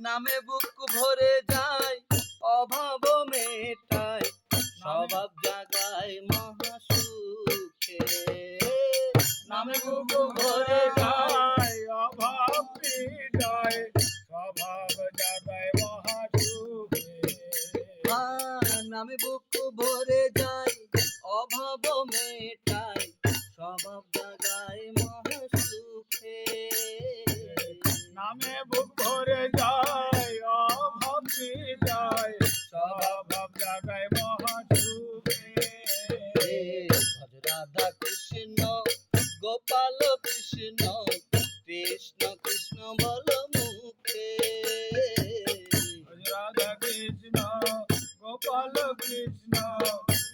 নামে বুক ভরে যায়, অভাব মেটায়, স্বভাব জাগায় মহাসুখে। নামে বুক ভরে যায়, অভাব পীড়ায় রাধা কৃষ্ণ গোপাল কৃষ্ণ কৃষ্ণ কৃষ্ণ বল মুখে। রাধা কৃষ্ণ গোপাল কৃষ্ণ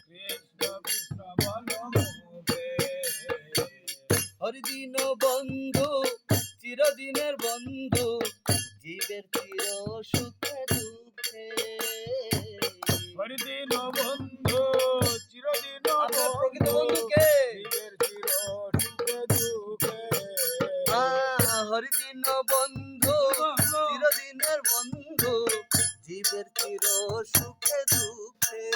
কৃষ্ণ কৃষ্ণ বল মুখে। হরিদিন বন্ধু চিরদিনের বন্ধু জীবের চির সুখে দুঃখে। হরিদিন বন্ধু চিরদিন প্রকৃত বন্ধুকে জীবের চির সুখে দুঃখে।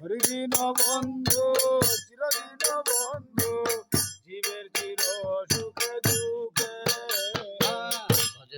হরিদিন বন্ধু চিরদিন বন্ধু জীবের চির সুখে দুঃখে। ভজ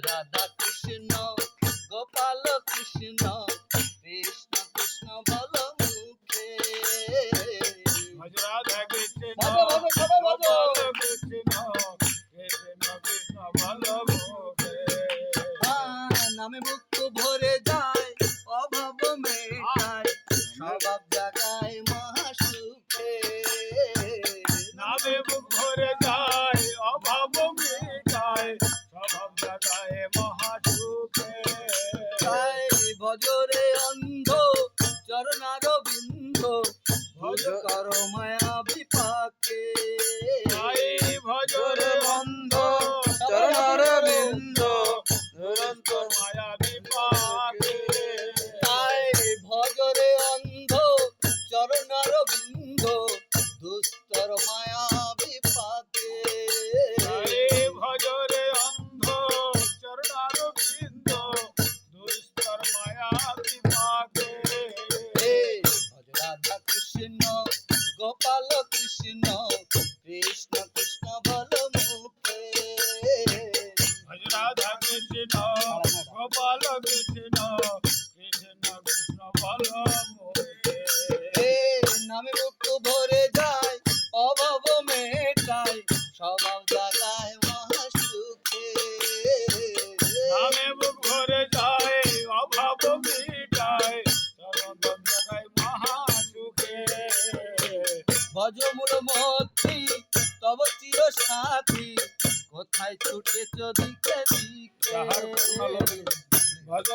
মুখ ভরে যায় অভাব মিটায়। স্বভাব জাগায় মহাসুখে। তাই ভজরে অন্ধ চরণার বিন্দ ভজ কর মায়া কৃষ্ণ গোপাল কৃষ্ণ কৃষ্ণ কৃষ্ণ বল নামে মুখ ভরে যায় অভাব মেটায় স্বভাব জাগায় মহাসুখে। নামে মুখ ভরে যায় অভাব মিটায় সর্বদম জাগায় মহাসুখে। ভজ মূল মূর্তি তব চির সাথী কোথায় ছুটেছ দিকে দিকে? যাহার করুণা লোকে ভজ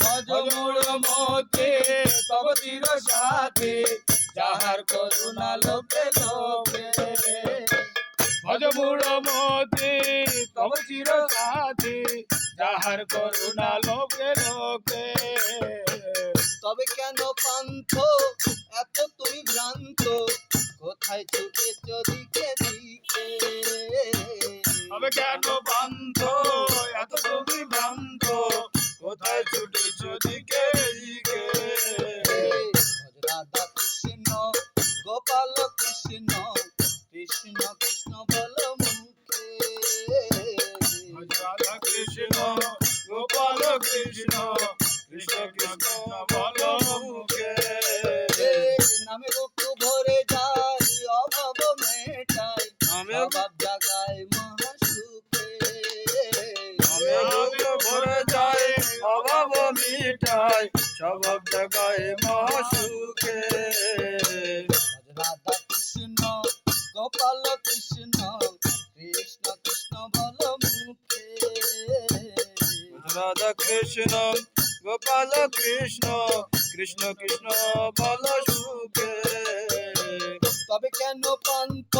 ভজ মূল মূর্তি তব চির সাথী যাহার করুণা লোকে লোকে ভজ মূঢ় মতি তব চির সাথী যাহার করুণা লোকে লোকে তবে কেন পান্থ? এত তুমি ভ্রান্ত। কোথায় ছুটেছ দিকে ছুটে চদিকে রাধা কৃষ্ণ গোপাল কৃষ্ণ কৃষ্ণ কৃষ্ণ বল মুখে রাধা কৃষ্ণ গোপাল কৃষ্ণ মিটায় স্বভাব জাগায় মহাসুখে রাধা কৃষ্ণ গোপাল কৃষ্ণ কৃষ্ণ কৃষ্ণ বল মুখে রাধা কৃষ্ণ গোপাল কৃষ্ণ কৃষ্ণ কৃষ্ণ বল সুখে তবে কেন পান্থ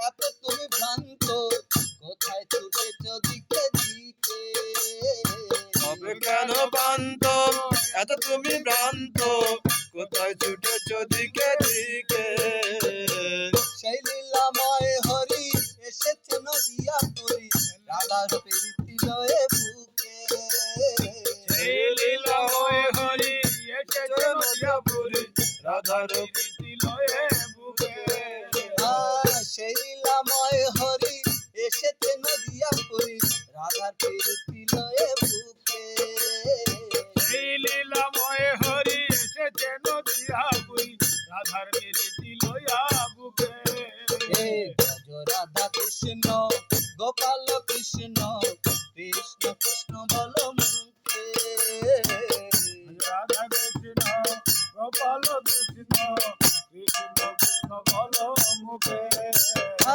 এত তুমি ভ্রান্ত কোথায় ছুটেছ দিকে দিকে তবে কেন বান্ত এত তুমি ভ্রান্ত কোথায় ছুটেছ দিকে দিকে? সেই লীলাময় হরি এসেছে নদিয়া পুরী রাধার প্রীতি লয়ে বুকে। সেই লীলা হয়ে হরি এসেছে নদিয়া নদিয়াপুরি রাধার প্রীতি কৃষ্ণ গোপাল কৃষ্ণ।